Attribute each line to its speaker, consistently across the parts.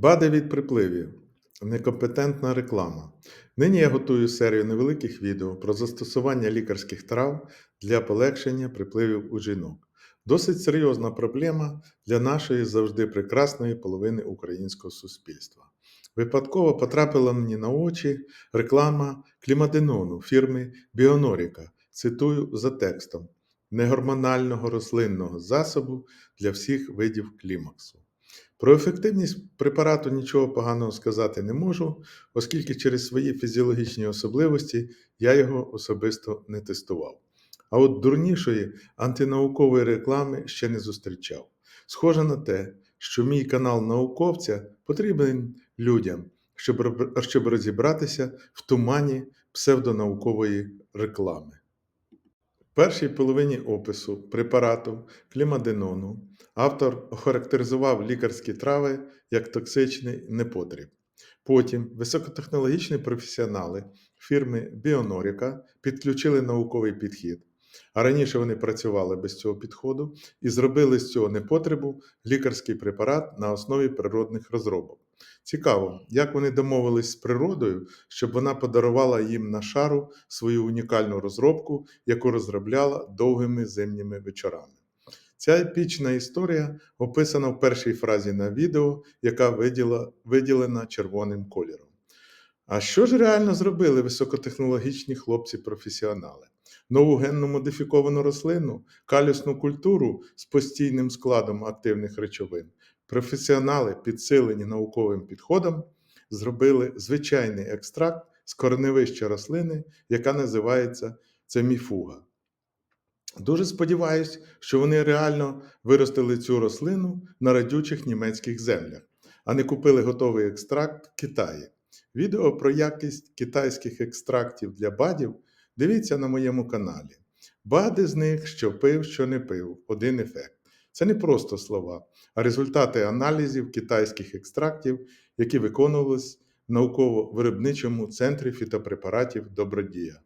Speaker 1: Бади від припливів. Некомпетентна реклама. Нині я готую серію невеликих відео про застосування лікарських трав для полегшення припливів у жінок. Досить серйозна проблема для нашої завжди прекрасної половини українського суспільства. Випадково потрапила мені на очі реклама клімаденону фірми Біоноріка. Цитую за текстом: негормонального рослинного засобу для всіх видів клімаксу. Про ефективність препарату нічого поганого сказати не можу, оскільки через свої фізіологічні особливості я його особисто не тестував. А от дурнішої антинаукової реклами ще не зустрічав. Схоже на те, що мій канал науковця потрібен людям, щоб, розібратися в тумані псевдонаукової реклами. Першій половині опису препарату клімаденону автор охарактеризував лікарські трави як токсичний непотріб. Потім високотехнологічні професіонали фірми Біоноріка підключили науковий підхід, а раніше вони працювали без цього підходу і зробили з цього непотребу лікарський препарат на основі природних розробок. Цікаво, як вони домовились з природою, щоб вона подарувала їм на шару свою унікальну розробку, яку розробляла довгими зимніми вечорами. Ця епічна історія описана в першій фразі на відео, яка виділа, виділена червоним кольором. А що ж реально зробили високотехнологічні хлопці-професіонали? Нову генно модифіковану рослину, калюсну культуру з постійним складом активних речовин. Професіонали, підсилені науковим підходом, зробили звичайний екстракт з кореневища рослини, яка називається цеміфуга. Дуже сподіваюся, що вони реально виростили цю рослину на радючих німецьких землях, а не купили готовий екстракт в Китаї. Відео про якість китайських екстрактів для бадів дивіться на моєму каналі. Бади з них, що пив, що не пив, один ефект. Це не просто слова, а результати аналізів китайських екстрактів, які виконувались в науково-виробничому центрі фітопрепаратів Добродія.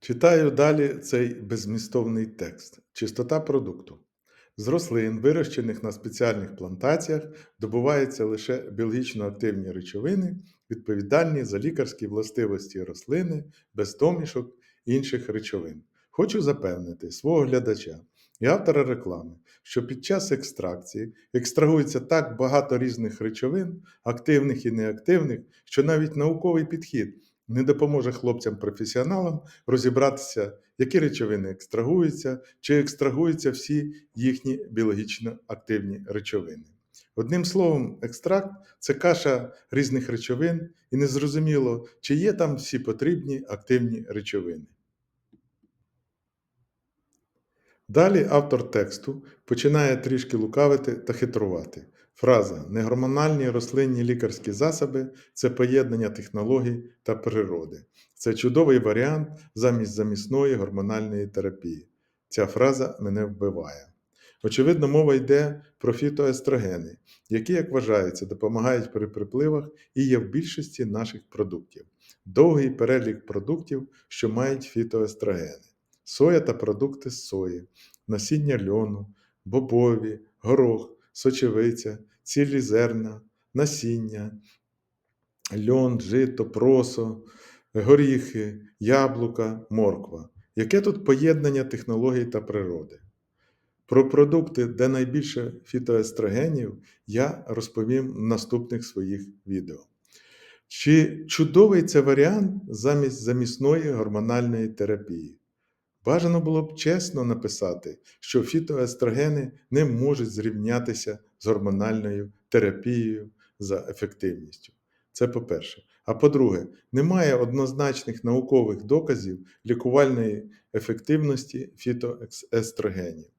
Speaker 1: Читаю далі цей безмістовний текст. Чистота продукту. З рослин, вирощених на спеціальних плантаціях, добуваються лише біологічно активні речовини, відповідальні за лікарські властивості рослини, без домішок інших речовин. Хочу запевнити свого глядача і автора реклами, що під час екстракції екстрагується так багато різних речовин, активних і неактивних, що навіть науковий підхід не допоможе хлопцям-професіоналам розібратися, які речовини екстрагуються, чи екстрагуються всі їхні біологічно активні речовини. Одним словом, екстракт це каша різних речовин, і незрозуміло, чи є там всі потрібні активні речовини. Далі автор тексту починає трішки лукавити та хитрувати. Фраза негормональні рослинні лікарські засоби це поєднання технологій та природи. Це чудовий варіант замість замісної гормональної терапії. Ця фраза мене вбиває. Очевидно, мова йде про фітоестрогени, які, як вважається, допомагають при припливах і є в більшості наших продуктів. Довгий перелік продуктів, що мають фітоестрогени соя та продукти з сої, насіння льону, бобові, горох, сочевиця, цілі зерна, насіння, льон, жито, просо, горіхи, яблука, морква. Яке тут поєднання технологій та природи? Про продукти, де найбільше фітоестрогенів, я розповім в наступних своїх відео. Чи чудовий це варіант замість замісної гормональної терапії? Бажано було б чесно написати, що фітоестрогени не можуть зрівнятися з гормональною терапією за ефективністю. Це по-перше. А по-друге, немає однозначних наукових доказів лікувальної ефективності фітоестрогенів.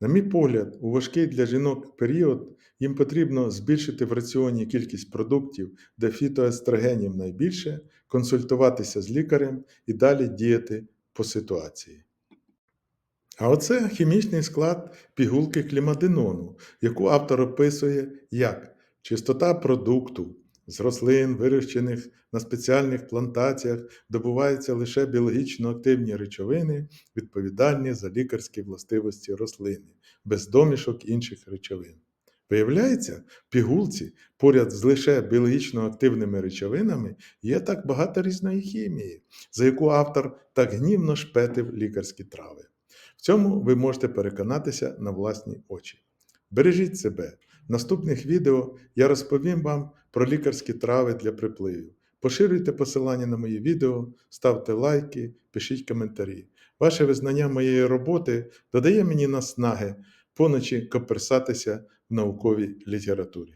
Speaker 1: На мій погляд, у важкий для жінок період їм потрібно збільшити в раціоні кількість продуктів, де фітоестрогенів найбільше, консультуватися з лікарем і далі діяти по ситуації. А оце хімічний склад пігулки клімаденону, яку автор описує як чистота продукту. З рослин, вирощених на спеціальних плантаціях, добуваються лише біологічно активні речовини, відповідальні за лікарські властивості рослини, без домішок інших речовин. Виявляється, в пігулці поряд з лише біологічно активними речовинами є так багато різної хімії, за яку автор так гнівно шпетив лікарські трави. В цьому ви можете переконатися на власні очі. Бережіть себе. В наступних відео я розповім вам про лікарські трави для припливів. Поширюйте посилання на мої відео, ставте лайки, пишіть коментарі. Ваше визнання моєї роботи додає мені наснаги поночі коперсатися в науковій літературі.